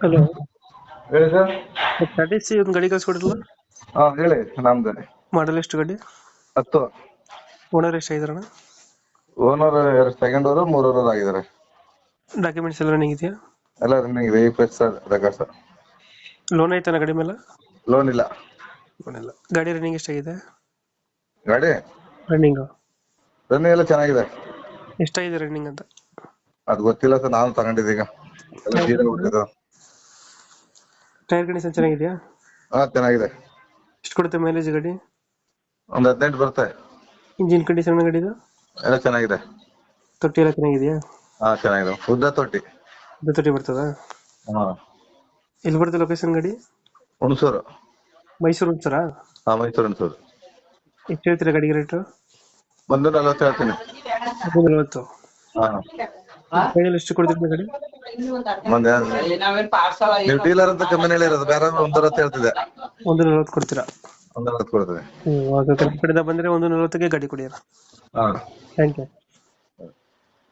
Hello. ಹೇಳಿ sir. Tata C ಒಂದು ಗಾಡಿ ಕಳ್ಸ್ಕೊಡಿರಲ್ಲ ಹಾ ಹೇಳಿ ನಮ್ದು ಮಾಡಲ್ ಎಷ್ಟು ಗಾಡಿ? ಹತ್ತು. ಓನರ್ ಎಷ್ಟಾಗಿದಾರಣ ಓನರ್ ಎರಡು ಸೆಕೆಂಡ್ ಅವರು ಮೂರ್ ಓನರ್ ಆಗಿದ್ದಾರೆ ಡಾಕ್ಯುಮೆಂಟ್ಸ್ ಎಲ್ಲ ರನ್ನಿಂಗ್ ಇದೆಯಾ? ಎಲ್ಲ ರನ್ನಿಂಗ್ ಇದೆ ಸರ್ ರೆಕಾರ್ಡ್ ಸರ್. ಲೋನ್ ಐತನ ಗಾಡಿ ಮೇಲೆ? ಲೋನ್ ಇಲ್ಲ. ಲೋನ್ ಇಲ್ಲ. ಗಾಡಿ ರನ್ನಿಂಗ್ ಎಷ್ಟಾಗಿದೆ ಗಾಡಿ? ರನ್ನಿಂಗ್ ರನ್ನಿಂಗ್ ಎಲ್ಲ ಚೆನ್ನಾಗಿದೆ. ಎಷ್ಟಾಗಿದೆ ರನ್ನಿಂಗ್ ಅಂತ? ಅದು ಗೊತ್ತಿಲ್ಲ ಸರ್ ನಾನು ತಗೊಂಡಿದ್ದೀಗ ಎಲ್ಲ ಜೀರೋ ಬಿಟ್ಟಿದ್ದು. ಟೈರ್ ಕಂಡೀಷನ್ ಚೆನ್ನಾಗಿದೆಯಾ? ಹಾ ಚೆನ್ನಾಗಿದೆ. ಎಷ್ಟು ಕೊಡುತ್ತೆ ಮೈಲೇಜ್ ಗಾಡಿ? ಒಂದ್ ಹದಿನೆಂಟು ಬರುತ್ತೆ. ಇಂಜಿನ್ ಕಂಡೀಷನ್ ಗಾಡಿದು ಎಲ್ಲ ಚೆನ್ನಾಗಿದೆ. ತೊಟ್ಟಿ ಎಲ್ಲ ಚೆನ್ನಾಗಿದೆಯಾ? ಹಾ ಚೆನ್ನಾಗಿದೆ. ಉದ್ದ ತೊಟ್ಟಿ. ಉದ್ದ ತೊಟ್ಟಿ ಬರ್ತದ? ಹಾ. ಎಲ್ಲಿ ಬರುತ್ತೆ ಲೊಕೇಶನ್ ಗಾಡಿ? ಹುಣಸೂರು. ಮೈಸೂರು ಹುಣಸೂರ? ಹಾ ಮೈಸೂರು ಹುಣಸೂರು. ಎಷ್ಟು ಹೇಳ್ತೀರಾ ಗಾಡಿಗೆ ರೇಟು ಒಂದು ನಲ್ವತ್ತು ಹೇಳ್ತೀನಿ. ನಲವತ್ತು. ಹಾ. ಫೈನಲ್ ಎಷ್ಟು ಕೊಡ್ತೀರಿ ಗಾಡಿ? ನೀವು ಡೀಲರ್ ಅಂತ ಕಮ್ಮಿ ಹೇಳಿರೋದು ಬೇರೆ ಒಂದರ ಹೇಳ್ತಿದೆ ಒಂದು ನಲವತ್ತು ಕೊಡ್ತೀರಾ? ಒಂದ್ ಅರವತ್ತು ಕೊಡ್ತದೆ. ಅದು ಕಡೆಯಿಂದ ಬಂದರೆ ಒಂದು ನಲವತ್ತಿಗೆ ಗಾಡಿ ಕೊಡಿ ಹಾ. Thank you